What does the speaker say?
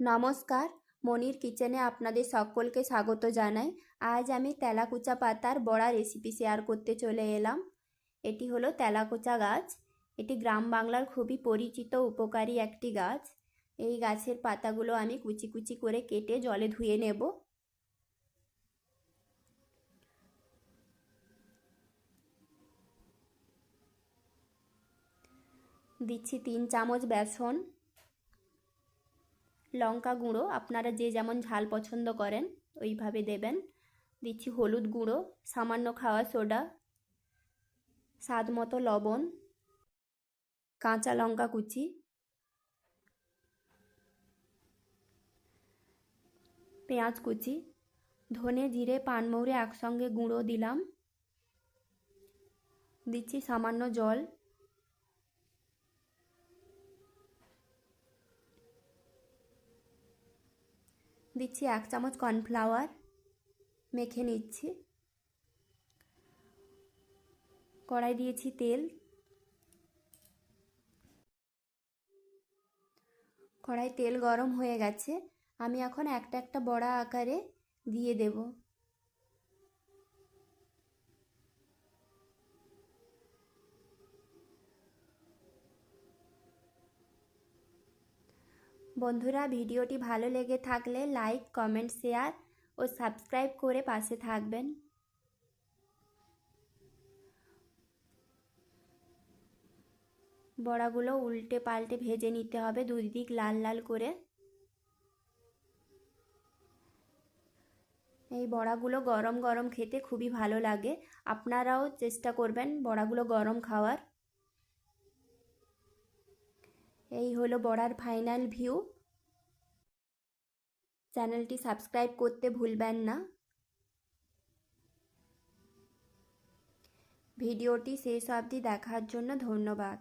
নমস্কার, মনির কিচেনে আপনাদের সকলকে স্বাগত জানাই। আজ আমি তেলাকুচা পাতার বড়া রেসিপি শেয়ার করতে চলে এলাম। এটি হলো তেলাকুচা গাছ। এটি গ্রাম বাংলার খুবই পরিচিত উপকারী একটি গাছ। এই গাছের পাতাগুলো আমি কুচি কুচি করে কেটে জলে ধুয়ে নেব। দিচ্ছি তিন চামচ বেসন। লঙ্কা গুঁড়ো, আপনারা যে যেমন ঝাল পছন্দ করেন, ওইভাবে দেবেন। দিচ্ছি হলুদ গুঁড়ো, সামান্য খাওয়া সোডা, স্বাদ মতো লবণ, কাঁচা লঙ্কা কুচি, পেঁয়াজ কুচি, ধনে জিরে, পানমৌরে একসঙ্গে গুঁড়ো দিলাম। দিচ্ছি সামান্য জল। দিচ্ছি এক চামচ কর্নফ্লাওয়ার, মেখে নিচ্ছি। কড়াই দিয়েছি তেল। কড়াই তেল গরম হয়ে গেছে। আমি এখন একটা একটা বড়া আকারে দিয়ে দেব। বন্ধুরা, ভিডিওটি ভালো লেগে থাকলে লাইক, কমেন্ট, শেয়ার ও সাবস্ক্রাইব করে পাশে থাকবেন। বড়াগুলো উল্টে পাল্টে ভেজে নিতে হবে দুই দিক লাল লাল করে। এই বড়াগুলো গরম গরম খেতে খুবই ভালো লাগে। আপনারাও চেষ্টা করবেন বড়াগুলো গরম খাওয়ার। এই হলো বড়ার ফাইনাল ভিউ। চ্যানেলটি সাবস্ক্রাইব করতে ভুলবেন না। ভিডিওটি শেষ অবধি দেখার জন্য ধন্যবাদ।